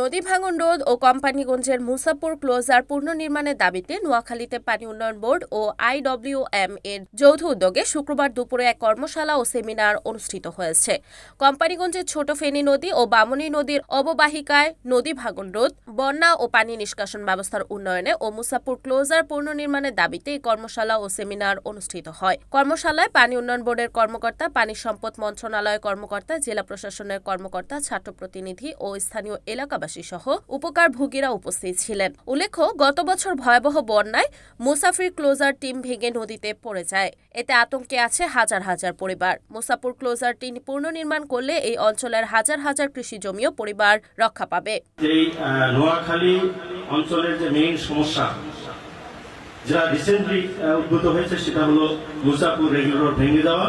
নদী ভাঙন রোধ ও কোম্পানিগঞ্জের মুসাপুর ক্লোজার পুনর্নির্মাণের দাবিতে নোয়াখালীতে পানি উন্নয়ন বোর্ড ও আইডব্লিউএম এর যৌথ উদ্যোগে শুক্রবার দুপুরে এক কর্মশালা ও সেমিনার অনুষ্ঠিত হয়েছে। কোম্পানিগঞ্জের ছোট ফেনী নদী ও বামনী নদীর অববাহিকায় নদী ভাঙন রোধ, বন্যা ও পানি নিষ্কাশন ব্যবস্থার উন্নয়নে ও মুসাপুর ক্লোজার পুনর্নির্মাণের দাবিতে এই কর্মশালা ও সেমিনার অনুষ্ঠিত হয়। কর্মশালায় পানি উন্নয়ন বোর্ডের কর্মকর্তা, পানি সম্পদ মন্ত্রণালয়ের কর্মকর্তা, জেলা প্রশাসনের কর্মকর্তা, ছাত্র প্রতিনিধি ও স্থানীয় এলাকাবাসী সহ উপকারভোগীরা উপস্থিত ছিলেন। উল্লেখ্য, গত বছর ভয়াবহ বন্যায় মুসাফির ক্লোজার টিম ভেঙে নদীতে পড়ে যায়। এতে আতঙ্কে আছে হাজার হাজার পরিবার। মুসাপুর ক্লোজার টিম পুনর্নির্মাণ করলে এই অঞ্চলের হাজার হাজার কৃষি জমিও পরিবার রক্ষা পাবে। অঞ্চলের যে মেইন সমস্যা, যা রিসেন্টলি উদ্ভূত হয়েছে, সেটা হলো মুসাপুর রেগুলার ভেঙে দেওয়া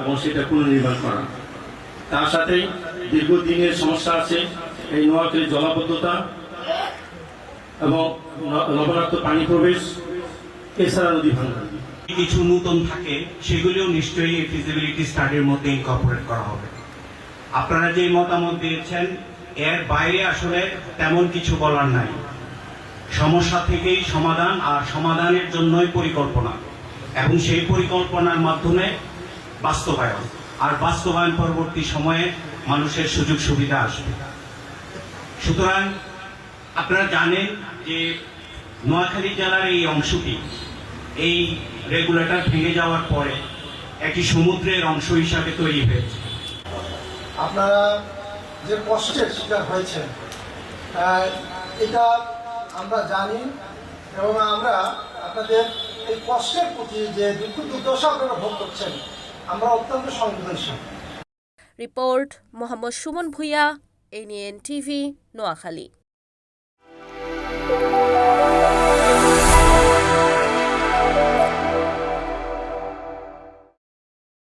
এবং সেটা পুনর্নির্মাণ করা। তার সাথে দীর্ঘদিনের সমস্যা আছে এই নোয়াখালী জলাবদ্ধতা এবং লবণাক্ত পানি প্রবেশ, এছাড়া নদী ভাঙা। কিছু নতুন থাকে, সেগুলিও নিশ্চয়ই ফিজিবিলিটি স্টাডির মধ্যে ইনকর্পোরেট করা হবে। আপনারা যে মতামত দিয়েছেন, এর বাইরে আসলে তেমন কিছু বলার নাই। সমস্যা থেকেই সমাধান আর সমাধানের জন্যই পরিকল্পনা। এবং সেই পরিকল্পনার মাধ্যমে বাস্তবায়ন। আর বাস্তবায়ন পরবর্তী সময়ে মানুষের সুযোগ সুবিধা আসবে। সুতরাং আপনারা জানেন যে নোয়াখালী জেলার এই অংশটি এই রেগুলেটর ভেঙে যাওয়ার পরে একটি সমুদ্রের অংশ হিসাবে তৈরি হয়েছে। আপনারা যে কষ্টের শিকার হয়েছেন এটা আমরা জানি এবং আমরা আপনাদের এই কষ্টের প্রতি যে দুঃখ দুর্দশা আপনারা ভোগ করছেন আমরা অত্যন্ত সংবেদনশীল। Report Mohammad Suman Bhuiyan N N TV Noakhali.